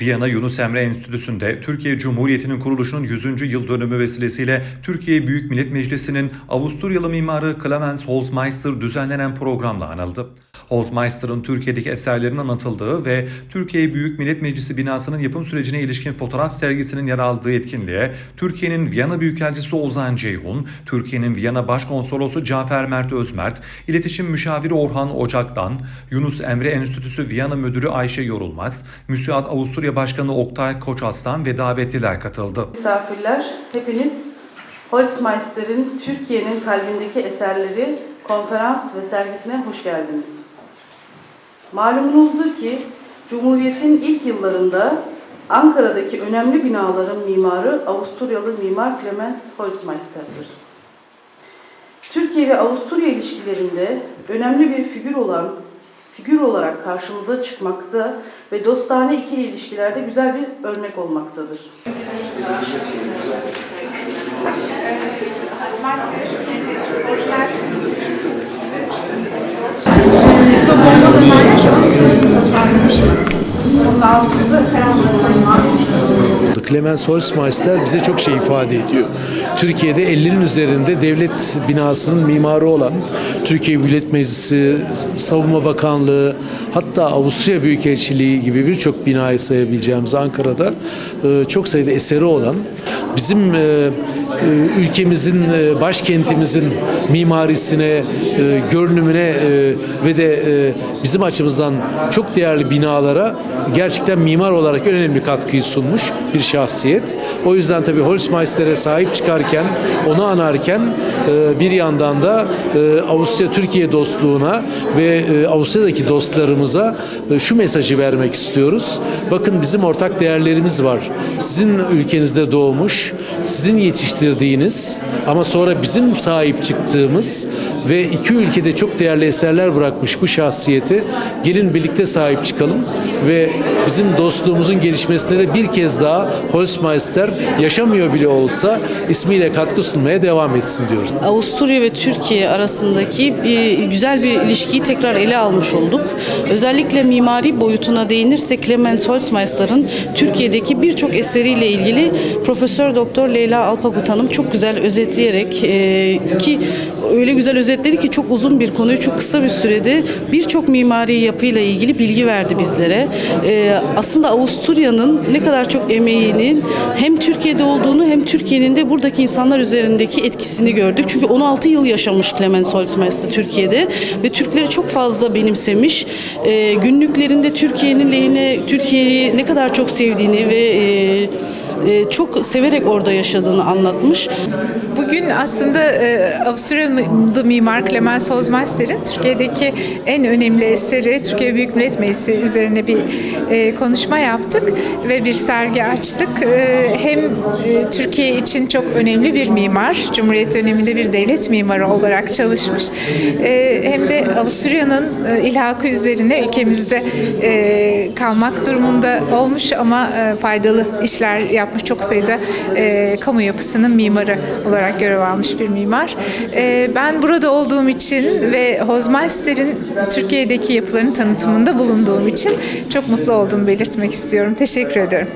Viyana Yunus Emre Enstitüsü'nde Türkiye Cumhuriyeti'nin kuruluşunun 100. yıl dönümü vesilesiyle Türkiye Büyük Millet Meclisi'nin Avusturyalı mimarı Clemens Holzmeister düzenlenen programla anıldı. Holzmeister'ın Türkiye'deki eserlerinin anlatıldığı ve Türkiye Büyük Millet Meclisi binasının yapım sürecine ilişkin fotoğraf sergisinin yer aldığı etkinliğe Türkiye'nin Viyana Büyükelçisi Ozan Ceyhun, Türkiye'nin Viyana Başkonsolosu Cafer Mert Özmert, İletişim Müşaviri Orhan Ocak'tan, Yunus Emre Enstitüsü Viyana Müdürü Ayşe Yorulmaz, Müsiat Avusturya Başkanı Oktay Koçaslan ve davetliler katıldı. Misafirler, hepiniz Holzmeister'in Türkiye'nin kalbindeki eserleri konferans ve sergisine hoş geldiniz. Malumunuzdur ki Cumhuriyet'in ilk yıllarında Ankara'daki önemli binaların mimarı Avusturyalı mimar Clemens Holzmeister'dir. Türkiye ve Avusturya ilişkilerinde önemli bir figür olan figür olarak karşımıza çıkmakta ve dostane ikili ilişkilerde güzel bir örnek olmaktadır. Clemens Holzmeister bize çok şey ifade ediyor. Türkiye'de 50'nin üzerinde devlet binasının mimarı olan Türkiye Millet Meclisi, Savunma Bakanlığı, hatta Avusturya Büyükelçiliği gibi birçok binayı sayabileceğimiz Ankara'da e, çok sayıda eseri olan bizim e, ülkemizin, e, başkentimizin mimarisine, e, görünümüne e, ve de bizim açımızdan çok değerli binalara gerçekten mimar olarak önemli katkıyı sunmuş bir şahsiyet. O yüzden tabii Holzmeister'e sahip çıkarken, onu anarken bir yandan da Avusturya-Türkiye dostluğuna ve Avusturya'daki dostlarımıza şu mesajı vermek istiyoruz. Bakın bizim ortak değerlerimiz var. Sizin ülkenizde doğmuş, sizin yetiştirdiğiniz ama sonra bizim sahip çıktığımız ve iki ülkede çok değerli eserler bırakmış bu şahsiyeti gelin birlikte sahip çıkalım ve bizim dostluğumuzun gelişmesine de bir kez daha Holzmeister yaşamıyor bile olsa ismiyle katkı sunmaya devam etsin diyoruz. Avusturya ve Türkiye arasındaki bir güzel bir ilişkiyi tekrar ele almış olduk. Özellikle mimari boyutuna değinirsek Clemens Holzmeister'ın Türkiye'deki birçok eseriyle ilgili Profesör Doktor Leyla Alpakut Hanım çok güzel özetleyerek e, ki öyle güzel özetledi ki çok uzun bir konuyu çok kısa bir sürede birçok mimari yapıyla ilgili bilgi verdi bizlere. E, aslında Avusturya'nın ne kadar çok emeğinin hem Türkiye'de olduğunu hem Türkiye'nin de buradaki insanlar üzerindeki etkisini gördük. Çünkü 16 yıl yaşamış Clemens Holzmeister Türkiye'de ve Türkleri çok fazla benimsemiş. E, günlüklerinde Türkiye'nin lehine, Türkiye'yi ne kadar çok sevdiğini ve e, çok severek orada yaşadığını anlatmış. Bugün aslında e, Avusturyalı mimar Clemens Holzmeister'in Türkiye'deki en önemli eseri Türkiye Büyük Millet Meclisi üzerine bir e, konuşma yaptık ve bir sergi açtık. E, hem e, Türkiye için çok önemli bir mimar, Cumhuriyet döneminde bir devlet mimarı olarak çalışmış. E, hem de Avusturya'nın e, ilhakı üzerine ülkemizde e, kalmak durumunda olmuş ama e, faydalı işler yapmış çok sayıda e, kamu yapısının mimarı olarak görev almış bir mimar. E, ben burada olduğum için ve Hozmeister'in Türkiye'deki yapılarının tanıtımında bulunduğum için çok mutlu olduğumu belirtmek istiyorum. Teşekkür ediyorum.